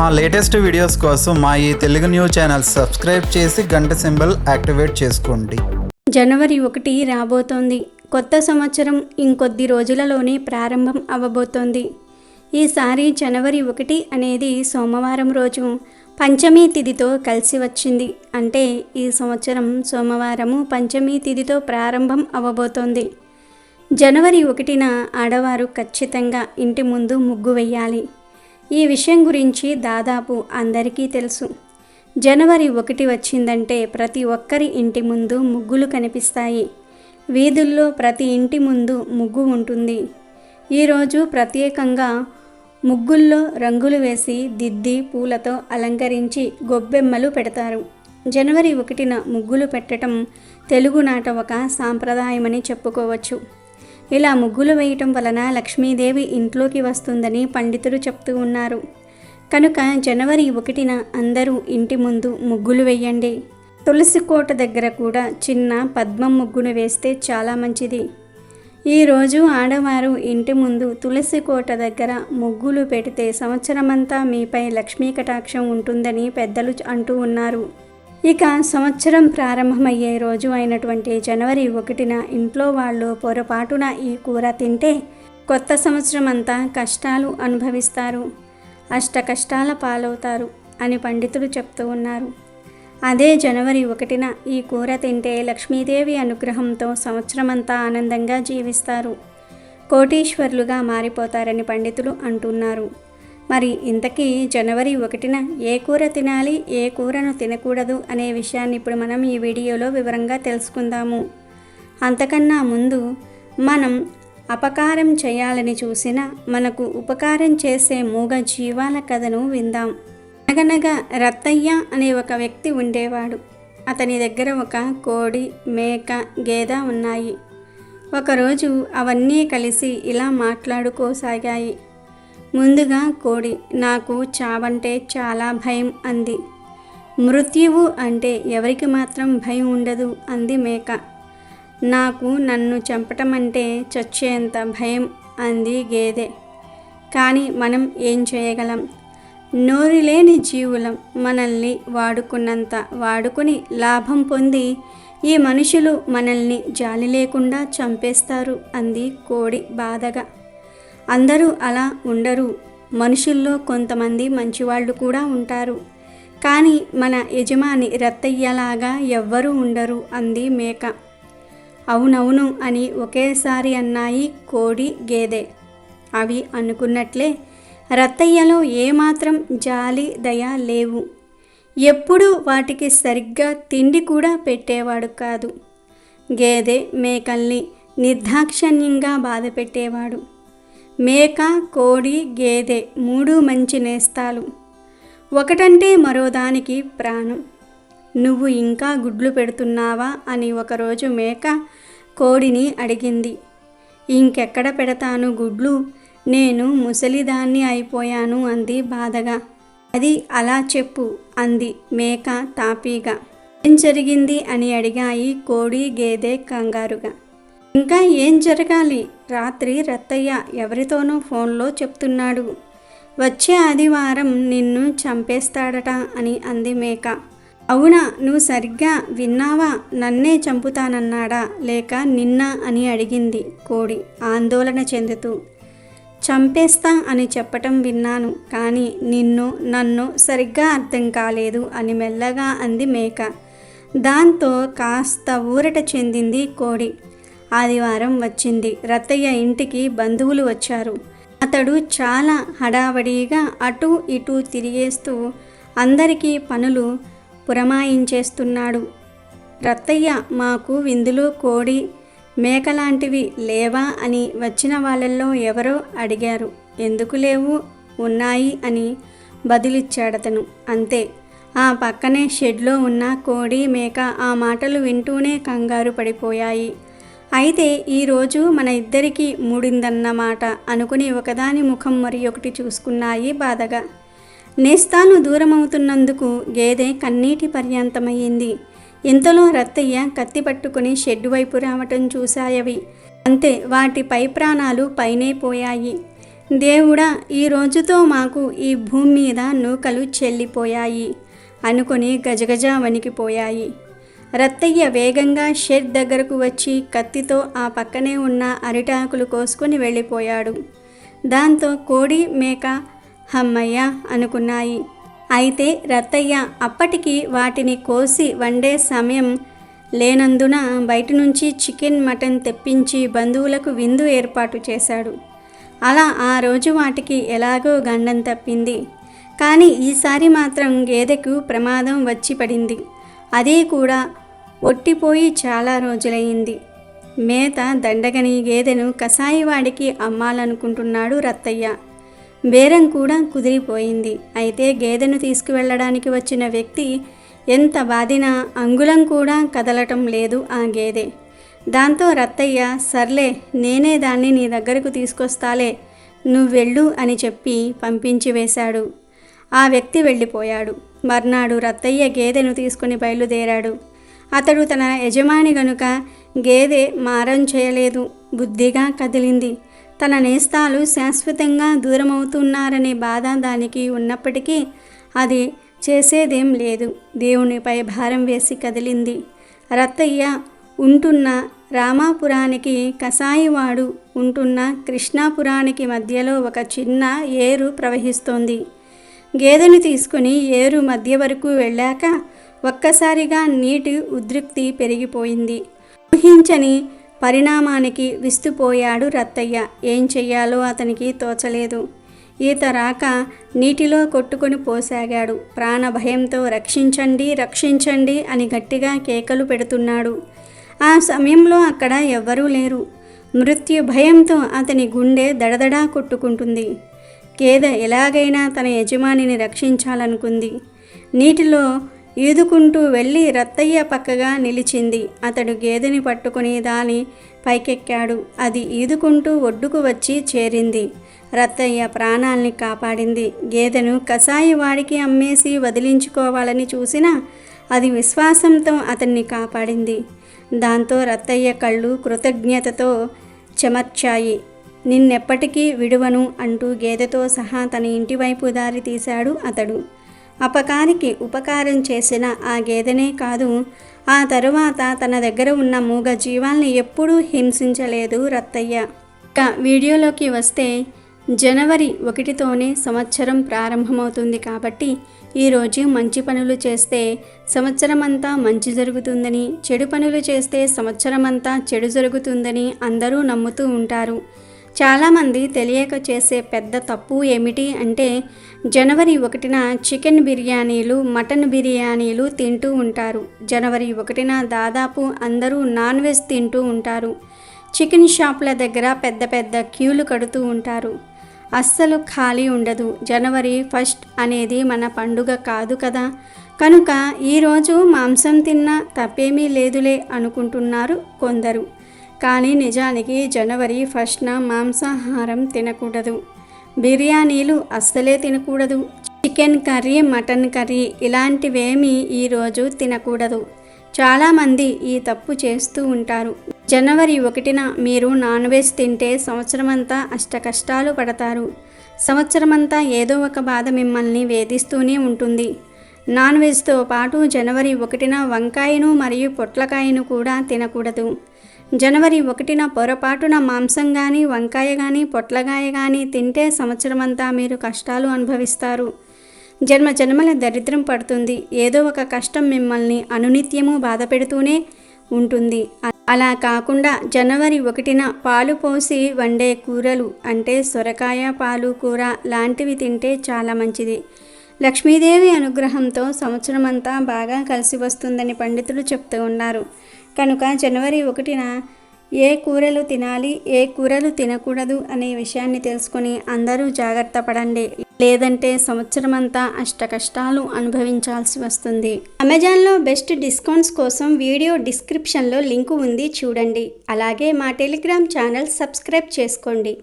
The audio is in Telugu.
మా లేటెస్ట్ వీడియోస్ కోసం మా ఈ తెలుగు న్యూస్ ఛానల్ సబ్స్క్రైబ్ చేసి గంట సింబల్ యాక్టివేట్ చేసుకోండి. జనవరి ఒకటి రాబోతోంది. కొత్త సంవత్సరం ఇంకొద్ది రోజులలోనే ప్రారంభం అవ్వబోతోంది ఈసారి జనవరి ఒకటి అనేది సోమవారం రోజు. పంచమీ తిథితో కలిసి వచ్చింది. అంటే ఈ సంవత్సరం సోమవారము పంచమీ తిథితో ప్రారంభం అవ్వబోతోంది జనవరి ఒకటిన ఆడవారు ఖచ్చితంగా ఇంటి ముందు ముగ్గు వెయ్యాలి ఈ విషయం గురించి దాదాపు అందరికీ తెలుసు. జనవరి ఒకటి వచ్చిందంటే ప్రతి ఒక్కరి ఇంటి ముందు ముగ్గులు కనిపిస్తాయి. వీధుల్లో ప్రతి ఇంటి ముందు ముగ్గు ఉంటుంది. ఈరోజు ప్రత్యేకంగా ముగ్గుల్లో రంగులు వేసి దిద్ది పూలతో అలంకరించి గొబ్బెమ్మలు పెడతారు. జనవరి ఒకటిన ముగ్గులు పెట్టడం తెలుగునాట ఒక సాంప్రదాయమని చెప్పుకోవచ్చు. ఇలా ముగ్గులు వేయటం వలన లక్ష్మీదేవి ఇంట్లోకి వస్తుందని పండితులు చెప్తూ ఉన్నారు. కనుక జనవరి ఒకటిన అందరూ ఇంటి ముందు ముగ్గులు వేయండి. తులసి కోట దగ్గర కూడా చిన్న పద్మం ముగ్గును వేస్తే చాలా మంచిది. ఈరోజు ఆడవారు ఇంటి ముందు తులసి కోట దగ్గర ముగ్గులు పెడితే సంవత్సరమంతా మీపై లక్ష్మీ కటాక్షం ఉంటుందని పెద్దలు అంటూ ఉన్నారు. ఇక సంవత్సరం ప్రారంభమయ్యే రోజు అయినటువంటి జనవరి ఒకటిన ఇంట్లో వాళ్ళు పొరపాటున ఈ కూర తింటే కొత్త సంవత్సరం అంతా కష్టాలు అనుభవిస్తారు. అష్ట కష్టాల పాలవుతారు అని పండితులు చెప్తూ ఉన్నారు. అదే జనవరి ఒకటిన ఈ కూర తింటే లక్ష్మీదేవి అనుగ్రహంతో సంవత్సరమంతా ఆనందంగా జీవిస్తారు. కోటీశ్వర్లుగా మారిపోతారని పండితులు అంటున్నారు. మరి ఇంతకీ జనవరి ఒకటిన ఏ కూర తినాలి ఏ కూరను తినకూడదు అనే విషయాన్ని ఇప్పుడు మనం ఈ వీడియోలో వివరంగా తెలుసుకుందాము. అంతకన్నా ముందు మనం అపకారం చేయాలని చూసిన మనకు ఉపకారం చేసే మూగ జీవాల కథను విందాం. అనగనగా రత్తయ్య అనే ఒక వ్యక్తి ఉండేవాడు. అతని దగ్గర ఒక కోడి మేక గేదె ఉన్నాయి. ఒకరోజు అవన్నీ కలిసి ఇలా మాట్లాడుకోసాగాయి. ముందుగా కోడి నాకు చావంటే చాలా భయం అంది. మృత్యువు అంటే ఎవరికి మాత్రం భయం ఉండదు అంది మేక. నాకు నన్ను చంపటం అంటే చచ్చేంత భయం అంది గేదె. కానీ మనం ఏం చేయగలం? నోరు లేని జీవులం మనల్ని వాడుకున్నంత వాడుకుని లాభం పొంది ఈ మనుషులు మనల్ని జాలి లేకుండా చంపేస్తారు అంది కోడి బాధగా. అందరూ అలా ఉండరు. మనుషుల్లో కొంతమంది మంచివాళ్ళు కూడా ఉంటారు. కానీ మన యజమాని రత్తయ్యలాగా ఎవ్వరూ ఉండరు అంది మేక. అవునవును అని ఒకేసారి అన్నాయి కోడి గేదె. అవి అనుకున్నట్లే రత్తయ్యలో ఏమాత్రం జాలి దయ లేవు. ఎప్పుడూ వాటికి సరిగ్గా తిండి కూడా పెట్టేవాడు కాదు. గేదె మేకల్ని నిర్దాక్షణ్యంగా బాధపెట్టేవాడు. మేక కోడి గేదె మూడు మంచి నేస్తాలు. ఒకటంటే మరోదానికి ప్రాణం. నువ్వు ఇంకా గుడ్లు పెడుతున్నావా? అని ఒకరోజు మేక కోడిని అడిగింది. ఇంకెక్కడ పెడతాను గుడ్లు? నేను ముసలిదాన్ని అయిపోయాను అంది బాధగా. అది అలా చెప్పు అంది మేక తాపీగా. ఏం జరిగింది అని అడిగాయి కోడి గేదె కంగారుగా. ఇంకా ఏం జరగాలి? రాత్రి రత్తయ్య ఎవరితోనో ఫోన్లో చెప్తున్నాడు. వచ్చే ఆదివారం నిన్ను చంపేస్తాడట అని అంది మేక. అవునా నువ్వు సరిగ్గా విన్నావా? నన్నే చంపుతానన్నాడా? లేక నిన్న అని అడిగింది కోడి ఆందోళన చెందుతూ. చంపేస్తా అని చెప్పటం విన్నాను కానీ నిన్ను నన్ను సరిగ్గా అర్థం కాలేదు అని మెల్లగా అంది మేక. దాంతో కాస్త ఊరట చెందింది కోడి. ఆదివారం వచ్చింది. రత్తయ్య ఇంటికి బంధువులు వచ్చారు. అతడు చాలా హడావడిగా అటు ఇటు తిరిగేస్తూ అందరికీ పనులు పురమాయించేస్తున్నాడు. రత్తయ్య మాకు విందులు కోడి మేకలాంటివి లేవా? అని వచ్చిన వాళ్ళల్లో ఎవరో అడిగారు. ఎందుకు లేవు? ఉన్నాయి అని బదులిచ్చాడతను. అంతే. ఆ పక్కనే షెడ్లో ఉన్న కోడి మేక ఆ మాటలు వింటూనే కంగారు పడిపోయాయి. అయితే ఈరోజు మన ఇద్దరికీ మూడిందన్నమాట అనుకుని ఒకదాని ముఖం మరి ఒకటి చూసుకున్నాయి బాధగా. నేస్తాను దూరమవుతున్నందుకు గేదె కన్నీటి పర్యంతమయ్యింది. ఇంతలో రత్తయ్య కత్తి పట్టుకుని షెడ్డు వైపు రావటం చూశాయవి. అంతే వాటి పై ప్రాణాలు పైనే పోయాయి. దేవుడా ఈ రోజుతో మాకు ఈ భూమి మీద నూకలు చెల్లిపోయాయి అనుకుని గజగజ వణికిపోయాయి. రత్తయ్య వేగంగా షెడ్ దగ్గరకు వచ్చి కత్తితో ఆ పక్కనే ఉన్న అరిటాకులు కోసుకొని వెళ్ళిపోయాడు. దాంతో కోడి మేక హమ్మయ్య అనుకున్నాయి. అయితే రత్తయ్య అప్పటికి వాటిని కోసి వండే సమయం లేనందున బయట నుంచి చికెన్ మటన్ తెప్పించి బంధువులకు విందు ఏర్పాటు చేశాడు. అలా ఆ రోజు వాటికి ఎలాగో గండం తప్పింది. కానీ ఈసారి మాత్రం గేదెకు ప్రమాదం వచ్చి పడింది. అదే కూడా ఒట్టిపోయి చాలా రోజులయ్యింది. మేత దండగని గేదెను కసాయివాడికి అమ్మాలనుకుంటున్నాడు రత్తయ్య. బేరం కూడా కుదిరిపోయింది. అయితే గేదెను తీసుకువెళ్ళడానికి వచ్చిన వ్యక్తి ఎంత బాధినా అంగుళం కూడా కదలటం లేదు ఆ గేదె. దాంతో రత్తయ్య సర్లే నేనే దాన్ని నీ దగ్గరకు తీసుకొస్తాలే నువ్వెళ్ళు అని చెప్పి పంపించి వేశాడు. ఆ వ్యక్తి వెళ్ళిపోయాడు. మర్నాడు రత్తయ్య గేదెను తీసుకుని బయలుదేరాడు. అతడు తన యజమాని గనుక గేదె మారం చేయలేదు బుద్ధిగా కదిలింది. తన నేస్తాలు శాశ్వతంగా దూరమవుతున్నారనే బాధ దానికి ఉన్నప్పటికీ అది చేసేదేం లేదు. దేవునిపై భారం వేసి కదిలింది. రత్తయ్య ఉంటున్న రామాపురానికి కసాయివాడు ఉంటున్న కృష్ణాపురానికి మధ్యలో ఒక చిన్న ఏరు ప్రవహిస్తోంది. గేదెను తీసుకుని ఏరు మధ్య వరకు వెళ్ళాక ఒక్కసారిగా నీటి ఉద్రిక్తి పెరిగిపోయింది. ఊహించని పరిణామానికి విస్తుపోయాడు రత్తయ్య. ఏం చెయ్యాలో అతనికి తోచలేదు. ఈత రాక నీటిలో కొట్టుకొని పోసాగాడు. ప్రాణ భయంతో రక్షించండి రక్షించండి అని గట్టిగా కేకలు పెడుతున్నాడు. ఆ సమయంలో అక్కడ ఎవ్వరూ లేరు. మృత్యు భయంతో అతని గుండె దడదడా కొట్టుకుంటుంది. గేదె ఎలాగైనా తన యజమానిని రక్షించాలనుకుంది. నీటిలో ఈదుకుంటూ వెళ్ళి రత్తయ్య పక్కగా నిలిచింది. అతడు గేదెని పట్టుకుని దాని పైకెక్కాడు. అది ఈదుకుంటూ ఒడ్డుకు వచ్చి చేరింది. రత్తయ్య ప్రాణాల్ని కాపాడింది. గేదెను కసాయి వాడికి అమ్మేసి వదిలించుకోవాలని చూసినా అది విశ్వాసంతో అతన్ని కాపాడింది. దాంతో రత్తయ్య కళ్ళు కృతజ్ఞతతో చెమర్చాయి. నిన్నెప్పటికీ విడువను అంటూ గేదెతో సహా తన ఇంటివైపు దారి తీశాడు అతడు. అపకారికి ఉపకారం చేసిన ఆ గేదెనే కాదు. ఆ తరువాత తన దగ్గర ఉన్న మూగ జీవాల్ని ఎప్పుడూ హింసించలేదు రత్తయ్య. ఇక వీడియోలోకి వస్తే జనవరి ఒకటితోనే సంవత్సరం ప్రారంభమవుతుంది కాబట్టి ఈరోజు మంచి పనులు చేస్తే సంవత్సరం అంతా మంచి జరుగుతుందని చెడు పనులు చేస్తే సంవత్సరం అంతా చెడు జరుగుతుందని అందరూ నమ్ముతూ ఉంటారు. చాలామంది తెలియక చేసే పెద్ద తప్పు ఏమిటి అంటే జనవరి ఒకటిన చికెన్ బిర్యానీలు మటన్ బిర్యానీలు తింటూ ఉంటారు. జనవరి ఒకటిన దాదాపు అందరూ నాన్ వెజ్ తింటూ ఉంటారు. చికెన్ షాపుల దగ్గర పెద్ద పెద్ద క్యూలు కడుతూ ఉంటారు. అస్సలు ఖాళీ ఉండదు. జనవరి ఫస్ట్ అనేది మన పండుగ కాదు కదా. కనుక ఈరోజు మాంసం తిన్నా తప్పేమీ లేదులే అనుకుంటున్నారు కొందరు. కానీ నిజానికి జనవరి ఫస్ట్న మాంసాహారం తినకూడదు. బిర్యానీలు అస్సలే తినకూడదు. చికెన్ కర్రీ మటన్ కర్రీ ఇలాంటివేమీ ఈరోజు తినకూడదు. చాలామంది ఈ తప్పు చేస్తూ ఉంటారు. జనవరి ఒకటిన మీరు నాన్ వెజ్ తింటే సంవత్సరమంతా అష్ట కష్టాలు పడతారు. సంవత్సరమంతా ఏదో ఒక బాధ మిమ్మల్ని వేధిస్తూనే ఉంటుంది. నాన్ వెజ్తో పాటు జనవరి ఒకటిన వంకాయను మరియు పొట్లకాయను కూడా తినకూడదు. జనవరి ఒకటిన పొరపాటున మాంసం కానీ వంకాయ కానీ పొట్లకాయ కానీ తింటే సంవత్సరమంతా మీరు కష్టాలు అనుభవిస్తారు. జన్మ జన్మల దరిద్రం పడుతుంది. ఏదో ఒక కష్టం మిమ్మల్ని అనునిత్యము బాధ పెడుతూనే ఉంటుంది. అలా కాకుండా జనవరి ఒకటిన పాలు పోసి వండే కూరలు అంటే సొరకాయ పాలు కూర లాంటివి తింటే చాలా మంచిది. లక్ష్మీదేవి అనుగ్రహంతో సంవత్సరమంతా బాగా కలిసి వస్తుందని పండితులు చెప్తూ ఉన్నారు. కనుక జనవరి ఒకటిన ఏ కూరలు తినాలి ఏ కూరలు తినకూడదు అనే విషయాన్ని తెలుసుకొని అందరూ జాగ్రత్త పడండి. లేదంటే సంవత్సరం అంతా అష్ట కష్టాలు అనుభవించాల్సి వస్తుంది. అమెజాన్లో బెస్ట్ డిస్కౌంట్స్ కోసం వీడియో డిస్క్రిప్షన్లో లింకు ఉంది చూడండి. అలాగే మా టెలిగ్రామ్ ఛానల్ సబ్స్క్రైబ్ చేసుకోండి.